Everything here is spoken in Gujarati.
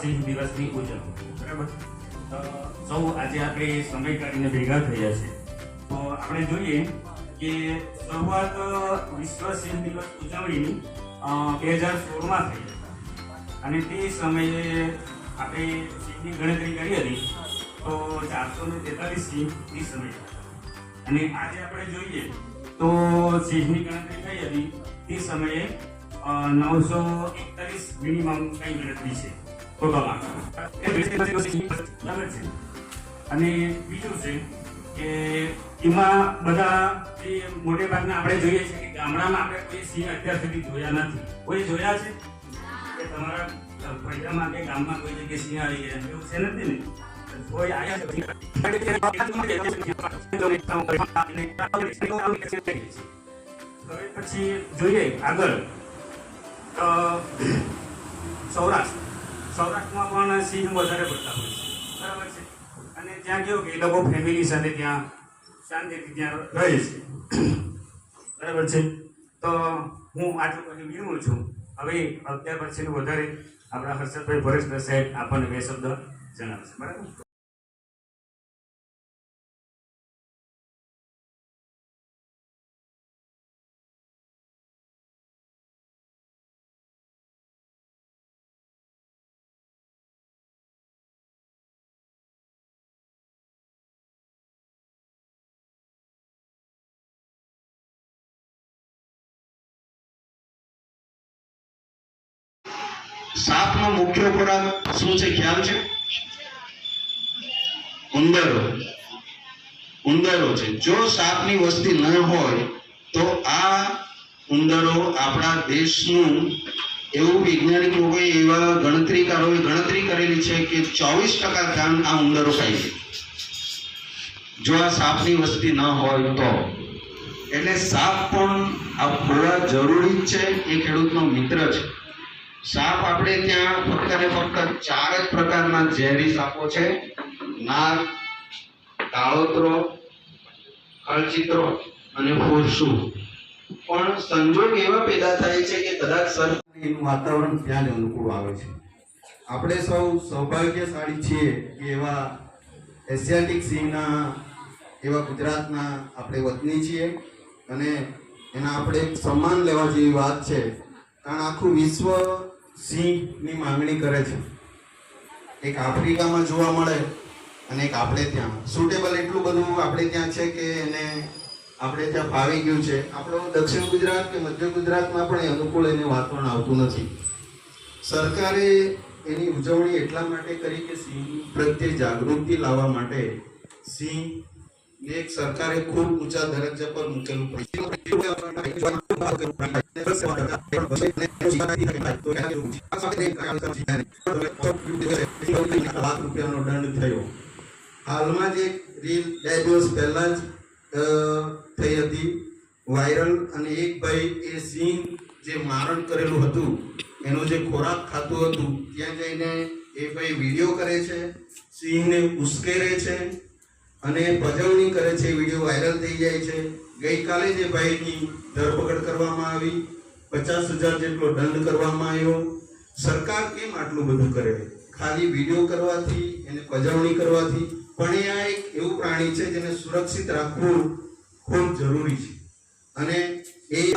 સિંહ દિવસની ઉજવણી. બરાબર. સૌ આજે આપણે સમય કાઢીને ભેગા થયા છે. તો આપણે જોઈએ કે શરૂઆત વિશ્વ શિલ્પ દિવસ ઉજવણીની બે હજાર સોળમાં થઈ હતી. અને તે સમયે આપણે સિંહની ગણતરી કરી હતી તો ચારસો ને તેતાલીસ એ સમયે. અને આજે આપણે જોઈએ તો સિંહની ગણતરી થઈ હતી તે સમયે નવસો એકતાલીસ મિનિમમ કઈ ગણતરી છે. છે અને બીજું છે કે એમાં બધા જે મોટે ભાગના આપણે જોઈએ છે કે ગામડામાં આપણે કોઈ સિંહ અત્યાર સુધી જોયા નથી. કોઈ જોયા છે? કે તમારા ફળિયામાં કે ગામમાં કોઈ જગ્યાએ સિંહ આવી ગયા એવું છે નથી ને? કોઈ આવ્યા પછી જોઈએ આગળ. સૌરાષ્ટ્ર. સૌરાષ્ટ્રમાં પણ સિંહ વધારે પડતા હોય છે. બરાબર છે? અને ત્યાં કેવું કે એ લોકો ફેમિલી સાથે ત્યાં શાંતિથી ત્યાં રહે છે. બરાબર છે? તો હું આટલું પછી વિરમું છું. હવે અત્યાર પછીનું વધારે આપણા હર્ષદભાઈ ભરેશભાઈ સાહેબ આપણને બે શબ્દ જણાવશે. બરાબર? સાપનો મુખ્ય ખોરાક શું છે? ખ્યાલ છે? ઉંદરો. ઉંદરો છે. જો સાપની વસ્તી ન હોય, તો આ ઉંદરો આપણા દેશનું એવું વૈજ્ઞાનિક લોકોએ એવા ગણતરીકારોએ ગણતરી કરેલી છે કે ચોવીસ ટકા ધાન આ ઉંદરો ખાય છે. જો આ સાપની વસ્તી ન હોય તો. એટલે સાપ પણ આ ખોરાક જરૂરી છે. એ ખેડૂતનો મિત્ર છે. સાપ આપણે ત્યાં ફક્ત ને ફક્ત ચાર જ પ્રકારના ઝેરી સાપો છે. નાગ કાળોતરો ખળચિત્રો અને ફોરસુ પણ સંજોગ એવા પેદા થાય છે કે કદાચ સર વાતાવરણ ત્યાં અનુકૂળ આવે છે. આપણે સૌ સૌભાગ્યશાળી છીએ કે એવા એશિયાટિક સિંહના, એવા ગુજરાતના આપણે વતની છીએ અને એના આપણે એક સન્માન લેવા જેવી વાત છે. કારણ આખું વિશ્વ સિંહની માંગણી કરે છે. એક આફ્રિકામાં જોવા મળે અને એક આપણે ત્યાં. સુટેબલ એટલું બધું આપણે ત્યાં છે કે એને આપણે ત્યાં ફાવી ગયું છે. આપણો દક્ષિણ ગુજરાત કે મધ્ય ગુજરાતમાં પણ અનુકૂળ એને વાતાવરણ આવતું નથી. સરકારે એની ઉજવણી એટલા માટે કરી કે સિંહ પ્રત્યે જાગૃતિ લાવવા માટે સિંહ એક સરકારે ખૂબ ઊંચા દરજ્જા પર મૂકેલું થઈ હતી, વાયરલ અને એક ભાઈ એ સિંહ જે મારણ કરેલું હતું, એનો જે ખોરાક ખાતું હતું, ત્યાં જઈને એ ભાઈ વીડિયો કરે છે, સિંહને ઉશ્કેરે છે અને ભજવણી કરે છે, વીડિયો વાયરલ થઈ જાય છે. ગઈકાલે જે ભાઈની ધરપકડ કરવામાં આવી, પચાસ હજાર જેટલો દંડ કરવામાં આવ્યો. સરકાર કેમ આટલું બધું કરે? ખાલી વીડિયો કરવાથી, એને પજવણી કરવાથી. પણ એ આ એક એવું પ્રાણી છે જેને સુરક્ષિત રાખવું ખૂબ જરૂરી છે. અને એ